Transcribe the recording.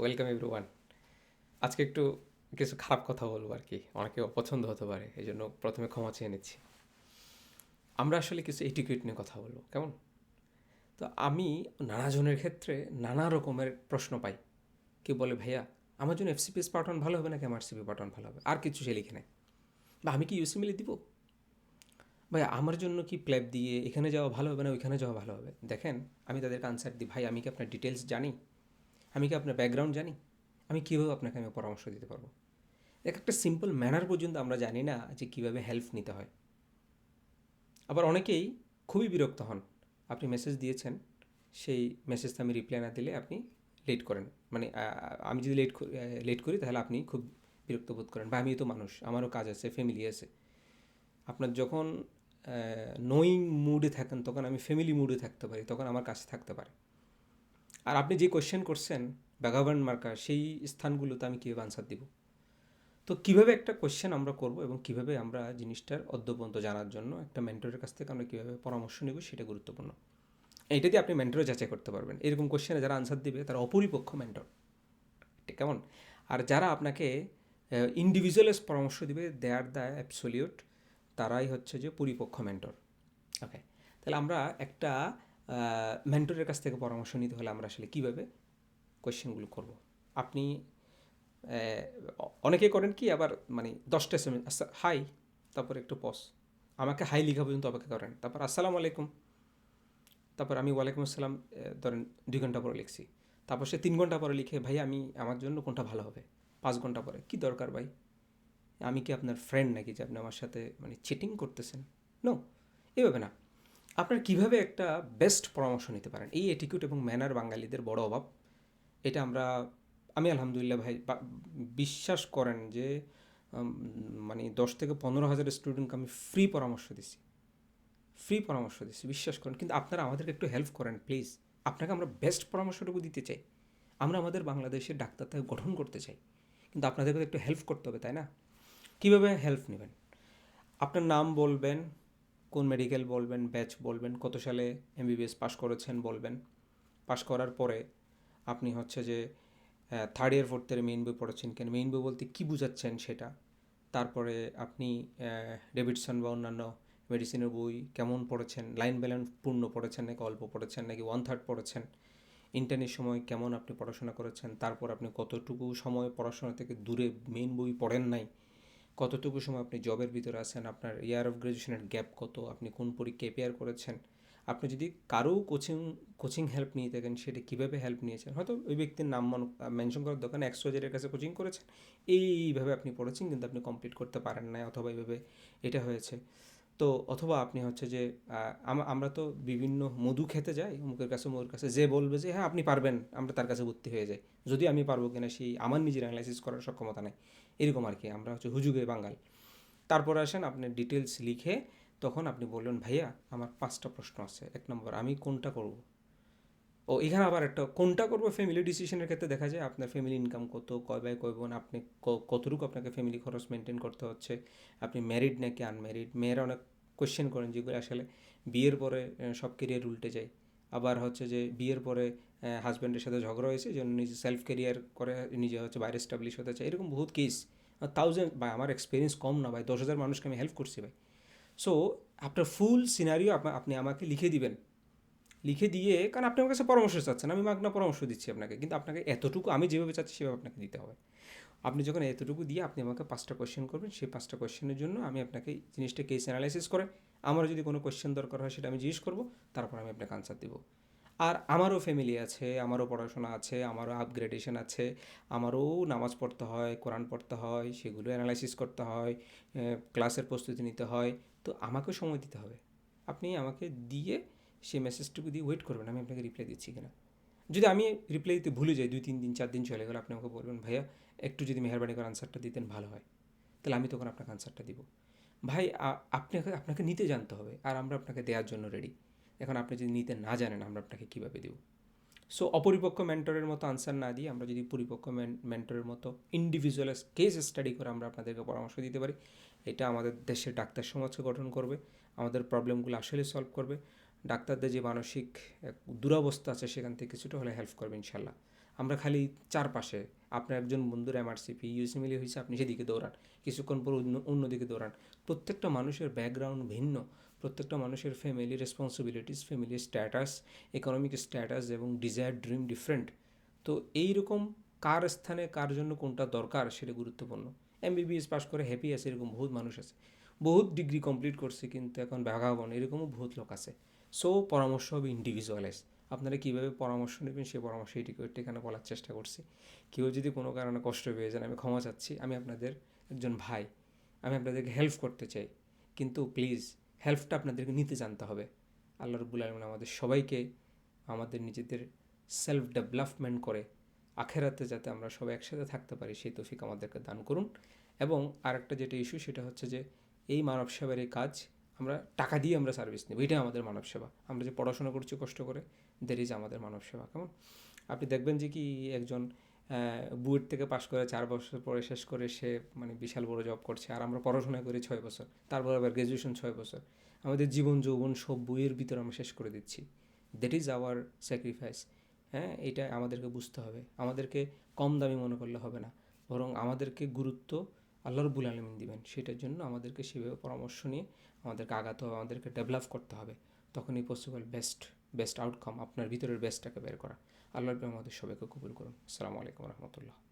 Welcome everyone আজকে একটু কিছু খারাপ কথা বলব আর কি। অনেকে অপছন্দ হতে পারে এই জন্য প্রথমে ক্ষমা চেয়ে নিচ্ছি। আমরা আসলে কিছু এটিকেট নিয়ে কথা বলব, কেমন? তো আমি নানাজনের ক্ষেত্রে নানা রকমের প্রশ্ন পাই। কেউ বলে, ভাইয়া, আমার জন্য এফসিপিএস পাঠান ভালো হবে নাকি আমার সিপি পাঠান ভালো হবে? আর কিছু সে লিখে নেয়। বা আমি কি ইউসিমিলি দিব? ভাই আমার জন্য কি প্ল্যাব দিয়ে এখানে যাওয়া ভালো হবে না ওইখানে যাওয়া ভালো হবে? দেখেন, আমি তাদেরকে আনসার দিই ভাই আমি কি আপনার ডিটেলস জানি? আমি কি আপনার ব্যাকগ্রাউন্ড জানি? আমি কীভাবে আপনাকে আমি পরামর্শ দিতে পারব? এক একটা সিম্পল ম্যানার পর্যন্ত আমরা জানি না যে কীভাবে হেল্প নিতে হয়। আবার অনেকেই খুবই বিরক্ত হন। আপনি মেসেজ দিয়েছেন, সেই মেসেজটা আমি রিপ্লাই না দিলে আপনি লেট করেন। মানে আমি যদি লেট লেট করি তাহলে আপনি খুব বিরক্ত বোধ করেন। বা আমিও তো মানুষ, আমারও কাজ আছে ফ্যামিলি আছে। আপনার যখন নোয়িং মুডে থাকেন, তখন আমি ফ্যামিলি মুডে থাকতে পারি, তখন আমার কাছে থাকতে পারে। আর আপনি যে কোয়েশ্চেন করছেন ব্যাগাবান মার্কার সেই স্থানগুলোতে আমি কীভাবে আনসার দিব? তো কীভাবে একটা কোয়েশ্চেন আমরা করব এবং কীভাবে আমরা জিনিসটার অদ্যপন্ত জানার জন্য একটা মেন্টরের কাছ থেকে আমরা কীভাবে পরামর্শ নেব সেটা গুরুত্বপূর্ণ। এইটা দিয়ে আপনি মেন্টরও যাচাই করতে পারবেন। এরকম কোয়েশ্চেনে যারা আনসার দিবে, তারা অপরিপক্ষ মেন্টর ঠিক কেমন? আর যারা আপনাকে ইন্ডিভিজুয়ালাইজ পরামর্শ দিবে দে আর দ্য অ্যাবসোলিউট তারাই হচ্ছে যে পরিপক্ষ মেন্টর ওকে তাহলে আমরা একটা মেন্টরের কাছ থেকে পরামর্শ নিতে হলে আমরা আসলে কীভাবে কোয়েশ্চেনগুলো করব? আপনি অনেকে করেন কি আবার মানে দশটা এম এস হাই তারপর একটু পস আমাকে হাই লেখা পর্যন্ত অপেক্ষা করেন। তারপর, আসসালামু আলাইকুম। তারপর, আমি ওয়ালাইকুম আসসালাম। ধরেন দুই ঘণ্টা পরে লিখছি। তারপর সে তিন ঘণ্টা পরে লিখে ভাই আমি, আমার জন্য কোনটা ভালো হবে? পাঁচ ঘণ্টা পরে, কি দরকার ভাই? আমি কি আপনার ফ্রেন্ড নাকি যে আপনি আমার সাথে মানে চিটিং করতেছেন? নো এভাবে না। আপনার কীভাবে একটা বেস্ট পরামর্শ নিতে পারেন? এই এটিকিউট এবং ম্যানার বাঙালিদের বড় অভাব। এটা আমরা, আমি আলহামদুলিল্লাহ ভাই বিশ্বাস করেন যে মানে দশ থেকে পনেরো হাজার স্টুডেন্টকে আমি ফ্রি পরামর্শ দিছি। ফ্রি পরামর্শ দিচ্ছি বিশ্বাস করেন। কিন্তু আপনারা আমাদেরকে একটু হেল্প করেন প্লিজ আপনাকে আমরা বেস্ট পরামর্শটুকু দিতে চাই। আমরা আমাদের বাংলাদেশের ডাক্তারটাকে গঠন করতে চাই। কিন্তু আপনাদেরকে একটু হেল্প করতে হবে, তাই না? কীভাবে হেল্প নেবেন? আপনার নাম বলবেন কোন মেডিকেল বলবেন ব্যাচ বলবেন, কত সালে এমবিবিএস পাস করেছেন বলবেন। পাস করার পরে আপনি হচ্ছে যে third year fourth year main বই পড়েছেন কেন? মেইন বই বলতে কী বুঝাচ্ছেন সেটা? তারপরে আপনি ডেভিডসন বা অন্যান্য মেডিসিনের বই কেমন পড়েছেন? লাইন ব্যালেন্স পূর্ণ পড়েছেন নাকি অল্প পড়েছেন নাকি ওয়ান থার্ড পড়েছেন? ইন্টারনেট সময় কেমন আপনি পড়াশোনা করেছেন? তারপর আপনি কতটুকু সময় পড়াশোনা থেকে দূরে মেইন বই পড়েন নাই? কতটুকু সময় আপনি জবের ভিতরে আছেন? আপনার ইয়ার অফ গ্র্যাজুয়েশনের গ্যাপ কত? আপনি কোন পরীক্ষায় পেয়ার করেছেন? আপনি যদি কারও কোচিং কোচিং হেল্প নিয়ে থাকেন, সেটা কীভাবে হেল্প নিয়েছেন? হয়তো ওই ব্যক্তির নাম মেনশন করার দোকানে একশো হাজারের কাছে কোচিং করেছেন। এইভাবে আপনি পড়েছেন, কিন্তু আপনি কমপ্লিট করতে পারেন না অথবা এইভাবে এটা হয়েছে। তো অথবা আপনি হচ্ছে যে আমরা তো বিভিন্ন মধু খেতে যাই, অমুকের কাছে অমুকের কাছে, যে বলবে যে হ্যাঁ আপনি পারবেন। আমরা তার কাছে ভর্তি হয়ে যাই। যদি আমি পারব কিনা সেই আমার নিজের অ্যানালাইসিস করার সক্ষমতা নেই। এরকম আর কি, আমরা হচ্ছে হুজুগে বাঙাল। তারপর আসেন আপনি ডিটেলস লিখে তখন আপনি বললেন, ভাইয়া, আমার পাঁচটা প্রশ্ন আছে। এক নম্বর, আমি কোনটা করব? ও এখানে আবার একটা, কোনটা করব ফ্যামিলি ডিসিশনের ক্ষেত্রে দেখা যায় আপনার ফ্যামিলি ইনকাম কত, কয় বাই কয় বোন, আপনি কতটুকু আপনাকে ফ্যামিলি খরচ মেনটেন করতে হচ্ছে, আপনি ম্যারিড নাকি আনম্যারিড মেয়েরা অনেক কোয়েশ্চেন করেন যেগুলো আসলে বিয়ের পরে সব কেরিয়ার উল্টে যায়। আবার হচ্ছে যে বিয়ের পরে হাজব্যান্ডের সাথে ঝগড়া হয়েছে জন্য নিজে সেলফ কেরিয়ার করে নিজে হচ্ছে বাইরে স্টাবলিশ হতে চায়। এরকম বহুত কেস থাউজেন্ড বা আমার এক্সপিরিয়েন্স কম না, ভাই, দশ হাজার মানুষকে আমি হেল্প করছি, ভাই। সো আপনার ফুল সিনারিও আপনি আমাকে লিখে দিবেন। লিখে দিয়ে, কারণ আপনি আমার কাছে পরামর্শ চাচ্ছেন, আমি মাগনা পরামর্শ দিচ্ছি আপনাকে, কিন্তু আপনাকে এতটুকু আমি যেভাবে চাচ্ছি সেভাবে আপনাকে দিতে হবে। আপনি যখন এতটুকু দিয়ে আপনি আমাকে পাঁচটা কোয়েশ্চেন করবেন, সেই পাঁচটা কোয়েশ্চেনের জন্য আমি আপনাকে জিনিসটা কেস অ্যানালাইসিস করে, আমার যদি কোনো কোয়েশ্চেন দরকার হয় সেটা আমি জিজ্ঞেস করব, তারপর আমি আপনাকে আনসার দেবো। আর আমারও ফ্যামিলি আছে, আমারও পড়াশোনা আছে, আমারও আপগ্রেডেশন আছে, আমারও নামাজ পড়তে হয়, কোরআন পড়তে হয়, সেগুলো অ্যানালাইসিস করতে হয় ক্লাসের প্রস্তুতি নিতে হয়, তো আমাকেও সময় দিতে হবে। আপনি আমাকে দিয়ে সেই মেসেজটুকু দিয়ে ওয়েট করবেন, আমি আপনাকে রিপ্লাই দিচ্ছি কিনা। যদি আমি রিপ্লাই দিতে ভুলে যাই, দুই, তিন দিন, চার দিন চলে গেলে, আপনি আমাকে বলবেন, ভাইয়া, একটু যদি মেহরবানি করে আনসারটা দিতেন, ভালো হয়। তাহলে আমি তখন আপনাকে আনসারটা দিব। ভাই আপনাকে আপনাকে নিতে জানতে হবে, আর আমরা আপনাকে দেওয়ার জন্য রেডি এখন আপনি যদি নিতে না জানেন, আমরা আপনাকে কীভাবে দেব? সো অপরিপক্ষ মেন্টরের মতো আনসার না দিয়ে আমরা যদি পরিপক্ষ মেন্টরের মতো ইন্ডিভিজুয়াল কেস স্টাডি করে আমরা আপনাদেরকে পরামর্শ দিতে পারি। এটা আমাদের দেশের ডাক্তার সমাজকে গঠন করবে, আমাদের প্রবলেমগুলো আসলে সলভ করবে। ডাক্তারদের যে মানসিক দুরবস্থা আছে সেখান থেকে কিছুটা হলে হেল্প করবে ইনশাল্লাহ আমরা খালি চারপাশে আপনার একজন বন্ধুর এমআরসিপি ইউসি মিলি হয়েছে আপনি সেদিকে দৌড়ান। কিছুক্ষণ পর অন্য, অন্যদিকে দৌড়ান। প্রত্যেকটা মানুষের ব্যাকগ্রাউন্ড ভিন্ন। প্রত্যেকটা মানুষের family responsibilities family status economic status এবং ডিজায়ার ড্রিম ডিফারেন্ট তো এই রকম কার স্থানে কার জন্য কোনটা দরকার সেটা গুরুত্বপূর্ণ। এমবিবিএস পাশ করে হ্যাপি আছে, এরকম বহুত মানুষ আছে। বহুত ডিগ্রি কমপ্লিট করছে, কিন্তু এখন ভাগাবন এরকমও বহুত লোক আছে। সো পরামর্শ হবে ইন্ডিভিজুয়ালাইজ আপনারা কীভাবে পরামর্শ নেবেন সেই পরামর্শ এটিকে এখানে বলার চেষ্টা করছি। কেউ যদি কোনো কারণে কষ্ট পেয়ে যান, আমি ক্ষমা চাচ্ছি, আমি আপনাদের একজন ভাই, আমি আপনাদেরকে হেল্প করতে চাই। কিন্তু প্লিজ হেল্পটা আপনাদেরকে নিতে জানতে হবে। আল্লাহ রব্বুল আলমিন আমাদের সবাইকে আমাদের নিজেদের সেলফ ডেভেলপমেন্ট করে আখেরাতে যাতে আমরা সবাই একসাথে থাকতে পারি, সেই তৌফিক আমাদেরকে দান করুন। এবং আরেকটা যেটা ইস্যু সেটা হচ্ছে যে, এই মানব সেবার এই কাজ আমরা টাকা দিয়ে আমরা সার্ভিস নেব। এটাই আমাদের মানব সেবা আমরা যে পড়াশোনা করছি কষ্ট করে দের ইজ আমাদের মানব সেবা কেমন? আপনি দেখবেন যে কি একজন বুয়েট থেকে পাশ করে চার বছর পরে শেষ করে সে মানে বিশাল বড় জব করছে। আর আমরা পড়াশোনা করি ছয় বছর। তারপর আবার গ্র্যাজুয়েশন ছয় বছর। আমাদের জীবন, যৌবন সব বইয়ের ভিতরে আমরা শেষ করে দিচ্ছি। দ্যাট ইজ আওয়ার স্যাক্রিফাইস হ্যাঁ এটা আমাদেরকে বুঝতে হবে। আমাদেরকে কম দামি মনে করলে হবে না। বরং আমাদেরকে গুরুত্ব আল্লাহ রবুল আলমিন দিবেন। সেটার জন্য আমাদেরকে সেভাবে পরামর্শ নিয়ে আমাদেরকে আগাতে হবে, আমাদেরকে ডেভেলপ করতে হবে। তখনই পসিবল বেস্ট বেস্ট আউটকাম আপনার ভিতরের বেস্টটাকে বের করা। আল্লাহর আমাদের সবাইকে কবুল করুন। আসসালামু আলাইকুম রহমতুল্লাহ।